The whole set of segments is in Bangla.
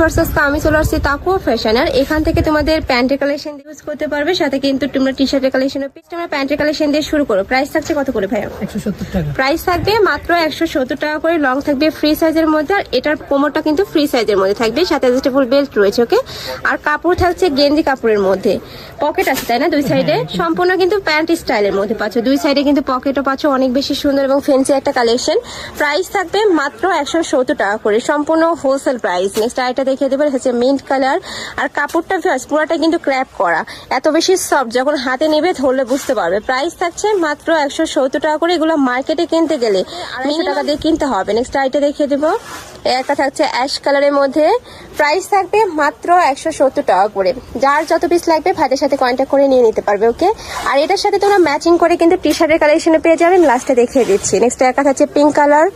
ভার্সেস আমি চলে আসছি তাকুয়া ফ্যাশন আর এখান থেকে তোমাদের প্যান্টের কালেকশন ইউজ করতে পারবে সাথে কিন্তু তোমরা টি শার্টের কালেকশন তোমরা প্যান্টের কালেকশন দিয়ে শুরু করো। প্রাইস থাকছে কত করে টাকা। প্রাইস থাকবে মাত্র একশো সত্তর টাকা করে। লং থাকবে ফ্রি সাইজের মধ্যে আর এটার কোমরটা কিন্তু ফ্রি সাইজের মধ্যে থাকবে। সাথে অ্যাডজাস্টেবল বেল্ট রয়েছে ওকে আর কাপড় থাকছে গেঞ্জি কাপড়ের মধ্যে। পকেট আছে তাই না? দুই সাইডে সম্পূর্ণ কিন্তু প্যান্ট স্টাইলের মধ্যে পাচ্ছ। দুই সাইডে কিন্তু পকেটও পাচ্ছ। অনেক বেশি সুন্দর এবং ফেন্সি একটা কালেকশন প্রাইস থাকবে মাত্র একশো সত্তর টাকা করে। সম্পূর্ণ হোলসেল প্রাইস নেক্সট আইটা দেখিয়ে দেবে হচ্ছে মিন্ট কালার আর কাপড়টা ভিউয়ার্স পুরোটা কিন্তু ক্র্যাপ করা। এত বেশি সফট যখন হাতে নেবে ধরলে বুঝতে পারবে। প্রাইস থাকছে মাত্র একশো সত্তর টাকা করে এগুলো মার্কেটে কিনতে গেলে। আড়াইশো টাকা দিয়ে কিনতে হবে। নেক্সট আইটা দেখিয়ে দেবো। একটা থাকছে অ্যাশ কালারের মধ্যে। প্রাইস থাকবে মাত্র একশো সত্তর টাকা করে। যার যত পিস লাগবে ভাইদের সাথে কন্ট্যাক্ট করে নিয়ে নিতে পারবে ওকে আর এটার সাথে তোমরা ম্যাচিং করে কিন্তু টি শার্টের কালেকশনে পেয়ে যাবেন লাস্টে দেখিয়ে দিচ্ছি। নেক্সট একা থাকছে পিঙ্ক কালার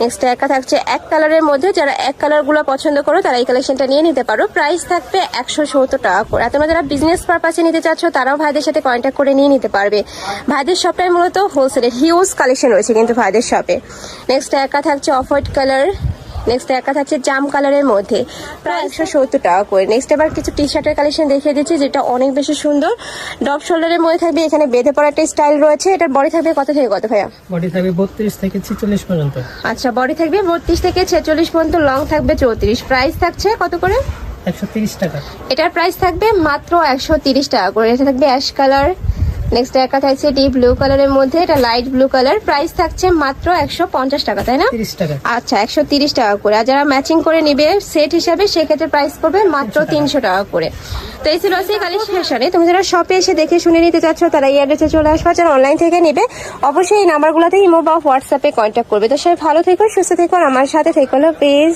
নেক্সট একা থাকছে এক কালারের মধ্যে। যারা এক কালারগুলো পছন্দ করো, তারা এই কালেকশনটা নিয়ে নিতে পারো। প্রাইস থাকবে একশো সত্তর টাকা করে। আর তোমরা যারা বিজনেস পারপাসে নিতে চাচ্ছ, তারাও ভাইদের সাথে কন্ট্যাক্ট করে নিয়ে নিতে পারবে। ভাইদের শপটাই মূলত হোলসেলের হিউজ কালেকশন রয়েছে কিন্তু ভাইদের শপে নেক্সট একা থাকছে অফ হোয়াইট কালার নেক্সট একা থাকছে জাম কালারের মধ্যে। প্রায় একশো সত্তর টাকা করে। নেক্সট এবার কিছু টি শার্টের কালেকশন দেখিয়ে দিচ্ছি যেটা অনেক বেশি সুন্দর। ডপ শোল্ডারের মধ্যে থাকবে এখানে বেঁধে পড়া একটা স্টাইল রয়েছে। এটার বডি থাকবে কত থেকে কত ভাইয়া? বডি থাকবে বত্রিশ থেকে ছেচল্লিশ পর্যন্ত। আচ্ছা বডি থাকবে বত্রিশ থেকে ছেচল্লিশ পর্যন্ত লং থাকবে চৌত্রিশ। প্রাইস থাকছে কত করে? একশো তিরিশ টাকা। এটার প্রাইস থাকবে মাত্র একশো তিরিশ টাকা করে। এটা থাকবে অ্যাশ কালার নেক্সট একা থাকছে ডিপ ব্লু কালারের মধ্যে। এটা লাইট ব্লু কালার প্রাইস থাকছে মাত্র একশো পঞ্চাশ টাকা তাই না? আচ্ছা একশো তিরিশ টাকা করে। আর যারা ম্যাচিং করে নিবে সেট হিসাবে সেক্ষেত্রে প্রাইস পড়বে মাত্র তিনশো টাকা। করে। তো এই ছিল সেই কালেকশনে। তুমি যারা শপে এসে দেখে শুনে নিতে চাচ্ছ তারা এই অ্যাড্রেসে চলে আসবে। যারা অনলাইন থেকে নিবে অবশ্যই এই নাম্বারগুলোতে ইমো বা হোয়াটসঅ্যাপে কন্ট্যাক্ট করবে। তো সবাই ভালো থেকো সুস্থ থেকো আমার সাথে থেকো প্লিজ